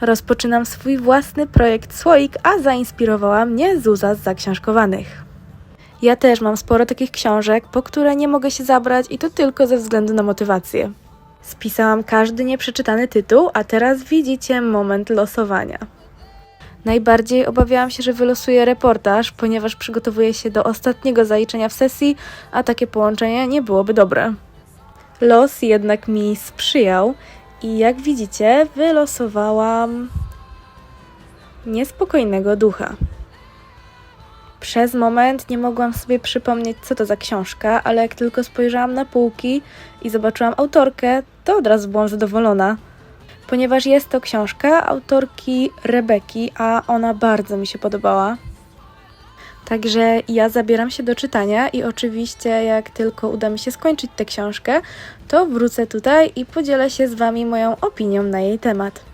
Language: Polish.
Rozpoczynam swój własny projekt Słoik, a zainspirowała mnie Zuza z zaksiążkowanych. Ja też mam sporo takich książek, po które nie mogę się zabrać i to tylko ze względu na motywację. Spisałam każdy nieprzeczytany tytuł, a teraz widzicie moment losowania. Najbardziej obawiałam się, że wylosuję reportaż, ponieważ przygotowuję się do ostatniego zaliczenia w sesji, a takie połączenie nie byłoby dobre. Los jednak mi sprzyjał i jak widzicie, wylosowałam niespokojnego ducha. Przez moment nie mogłam sobie przypomnieć, co to za książka, ale jak tylko spojrzałam na półki i zobaczyłam autorkę, to od razu byłam zadowolona, ponieważ jest to książka autorki Rebeki, a ona bardzo mi się podobała. Także ja zabieram się do czytania i oczywiście jak tylko uda mi się skończyć tę książkę, to wrócę tutaj i podzielę się z Wami moją opinią na jej temat.